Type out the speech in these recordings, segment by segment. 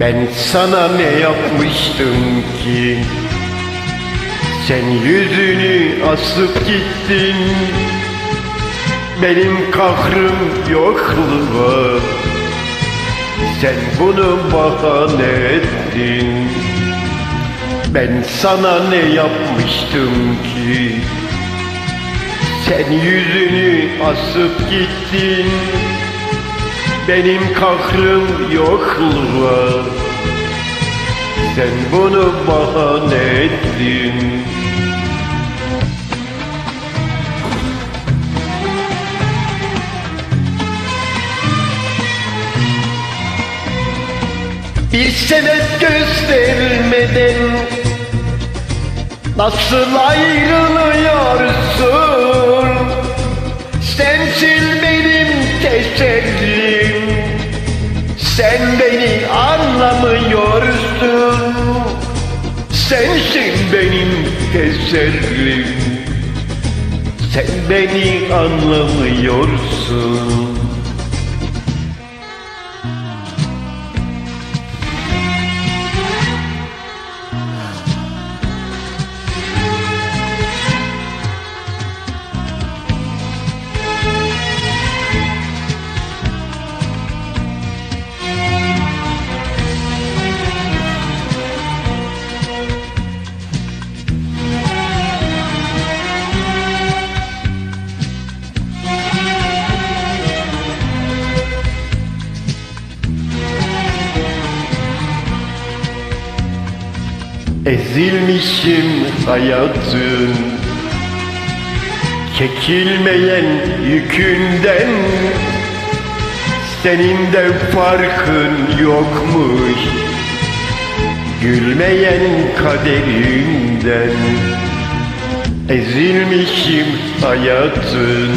Ben sana ne yapmıştım ki? Sen yüzünü asıp gittin. Benim kahrım yokluğa Sen bunu bahane ettin? Ben sana ne yapmıştım ki? Sen yüzünü asıp gittin benim kahrım yokluğa Sen bunu bahane ettin? Bir sebep göstermeden Nasıl ayrılıyorsun? Sensin benim tesellim Sen beni anlamıyorsun. Sensin benim tesellim. Sen beni anlamıyorsun Ezilmişim hayatın Çekilmeyen yükünden Senin de farkın yokmuş. Gülmeyen kaderinden Ezilmişim hayatın.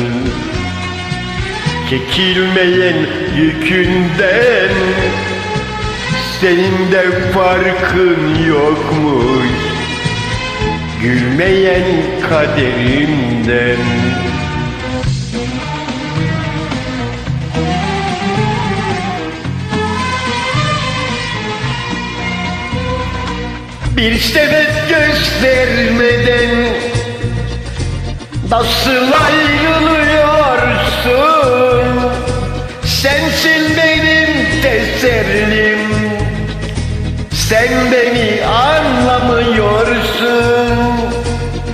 Çekilmeyen yükünden senin de farkın yokmuş. Gülmeyen kaderinden Bir sebep göstermeden Nasıl ayrılıyorsun sen beni anlamıyorsun.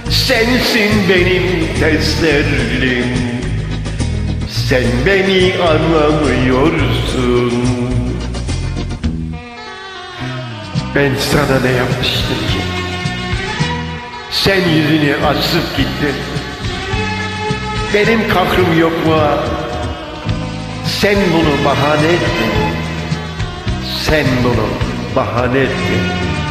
Sensin benim tesellim Sen beni anlamıyorsun. Ben sana ne yapmıştım ki? Sen yüzünü asıp gittin. Benim kahrım yok mu? Sen bunu bahane ettin. Sen bunu bahane ettin